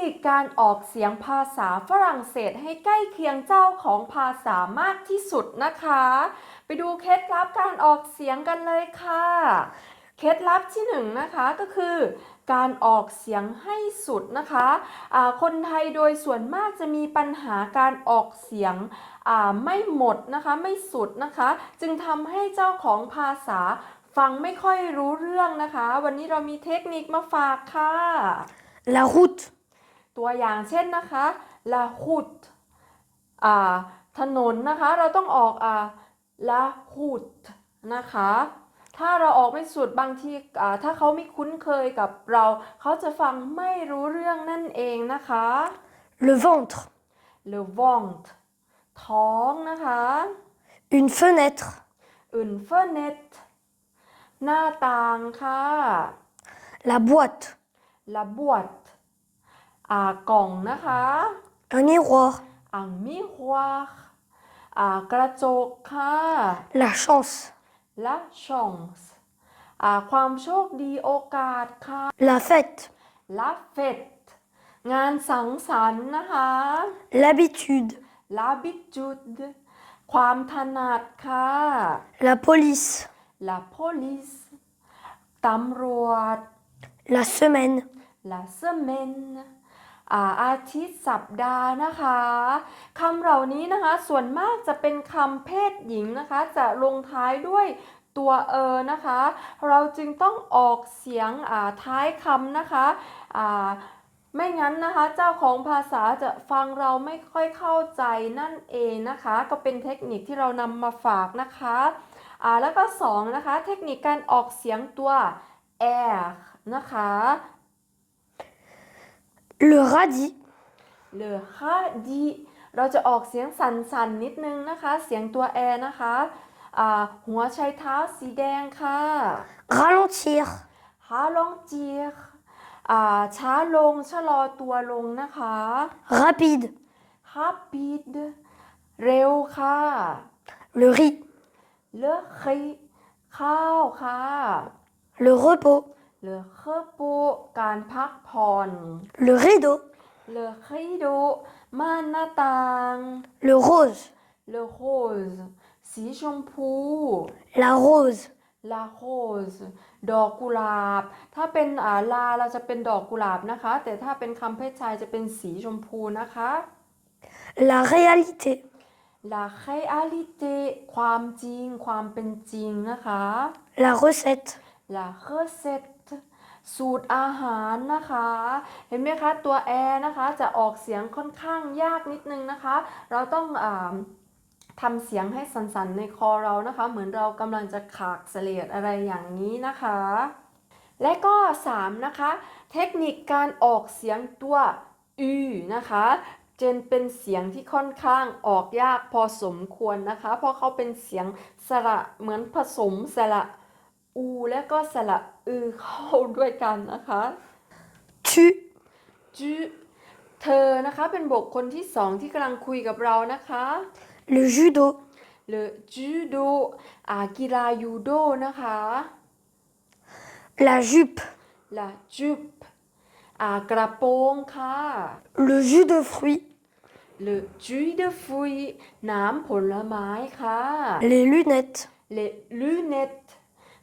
นิคการออกเสียงภาษาฝรั่งเศสให้ใกล้เคียงเจ้าของภาษามากที่สุดนะคะ ไปดูเคล็ดลับการออกเสียงกันเลยค่ะ เคล็ดลับที่หนึ่งนะคะก็คือการออกเสียงให้สุดนะคะอ่าคนไทยโดยส่วนมากจะมีปัญหาการออกเสียงไม่หมดนะคะไม่สุดนะคะ จึงทำให้เจ้าของภาษาฟังไม่ค่อยรู้เรื่องนะคะ วันนี้เรามีเทคนิคมาฝากค่ะ La route. ตัวอย่างเช่นนะคะ la route อ่าถนนนะคะ เราต้องออกอ่า la route นะคะ ถ้าเราออกไม่สุดบางทีอ่าถ้าเขาไม่คุ้นเคยกับเรา เขาจะฟังไม่รู้เรื่องนั่นเองนะคะ Le ventre. le ventre ท้องนะคะ Une fenêtre. une fenêtre หน้าต่างค่ะ La boîte. la boîte อ่ากล่องนะคะ Un miroir. un miroir อ่ากระจกค่ะ La chance. la chance อ่าความโชคดีโอกาสค่ะ La fête. la fête งานสังสรรค์นะคะ L'habitude. l'habitude ความถนัดค่ะ La police. la police ตำรวจ La semaine. la semaine อาอาทิตย์สัปดาห์นะคะคำเหล่านี้นะคะส่วนมากจะเป็นคำเพศหญิงนะคะ จะลงท้ายด้วยตัวเออนะคะ เราจึงต้องออกเสียงาท้ายคำนะคะไม่งั้นนะคะ เจ้าของภาษาจะฟังเราไม่ค่อยเข้าใจนั่นเองนะคะ ก็เป็นเทคนิคที่เรานำมาฝากนะคะอ่าแล้วก็สองนะคะ เทคนิคการออกเสียงตัว r นะคะ Le radis. เหลือค่ะดีเราจะออกเสียงสั่นๆนิดนึงนะคะ เสียงตัวแอนะคะอ่าหัวใช้เท้าสีแดงค่ะ Ralentir. ฮาลองเจียอ่าช้าลงชะลอตัวลงนะคะ Rapide. ฮับปีดเร็วค่ะ Le riz. เลอะคีข้าวค่ะ Le repos. เลอะเคอปูการพักผ่อน Le rideau. เลอะคีดูม่านหน้าต่าง Le rose. เลอโรสสีชมพู La rose. ลาโรสดอกกุหลาบ ถ้าเป็นอ่าลาเราจะเป็นดอกกุหลาบนะคะ แต่ถ้าเป็นคำเพศชายจะเป็นสีชมพูนะคะ La réalité. La réalité ความจริง ความเป็นจริงนะคะ La recette. La recette สูตรอาหารนะคะ เห็นไหมคะ ตัวแอนะคะจะออกเสียงค่อนข้างยากนิดนึงนะคะ เราต้องอทำเสียงให้สันๆในคอเรานะคะ เหมือนเรากำลังจะขากเสลดอะไรอย่างนี้นะคะ และก็ 3 นะคะ เทคนิคการออกเสียงตัวอืนะคะเจนเป็นเสียงที่ค่อนข้างออกยากพอสมควรนะคะ เพราะเขาเป็นเสียงสระเหมือนผสมสระ อูและก็สระอือเข้าด้วยกันนะคะ Tu. จืเธอนะคะเป็นบุคคลที่สองที่กำลังคุยกับเรานะคะ Le judo. หรือจูโดอากีฬายูโดนะคะ La jupe. ละจุบอากระโปรงค่ะ Le jus de fruits. หรือจุยเดฟุยน้ำผลไม้ค่ะ Les lunettes. เลลูเน็ต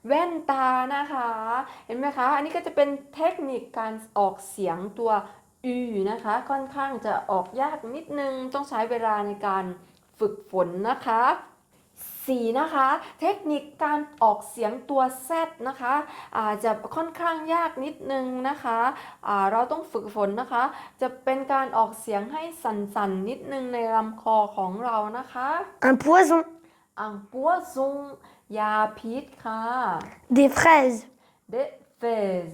แว่นตานะคะ เห็นไหมคะ อันนี้ก็จะเป็นเทคนิคการออกเสียงตัวอืนะคะ ค่อนข้างจะออกยากนิดนึง ต้องใช้เวลาในการฝึกฝนนะคะสี่นะคะ เทคนิคการออกเสียงตัว Z นะคะอาจจะค่อนข้างยากนิดนึงนะคะเราต้องฝึกฝนนะคะ จะเป็นการออกเสียงให้สั่นๆนิดนึงในลำคอของเรานะคะ Un poison. อังปัวซุงยาพิษค่ะ Des fraises. เดเฟส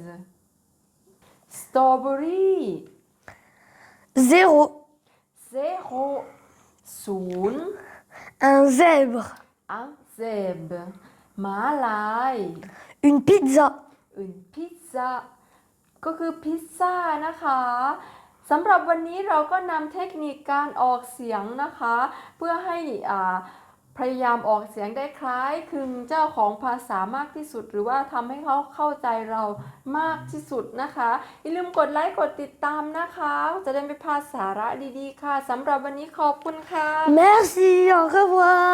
สตรอเบอรี่ Zéro. เซโรศูนย์ Un zèbre. อังเซบม้าลาย Une pizza. อื่นพิซซ่าก็คือพิซซ่านะคะสำหรับวันนี้เราก็นำเทคนิคการออกเสียงนะคะ เพื่อให้อ่า พยายามออกเสียงได้คล้ายคลึงเจ้าของภาษามากที่สุด หรือว่าทำให้เขาเข้าใจเรามากที่สุดนะคะอย่าลืมกดไลค์กดติดตามนะคะ จะได้ไม่พลาดสาระดีๆ ค่ะสำหรับวันนี้ขอบคุณค่ะ Merci, au revoir.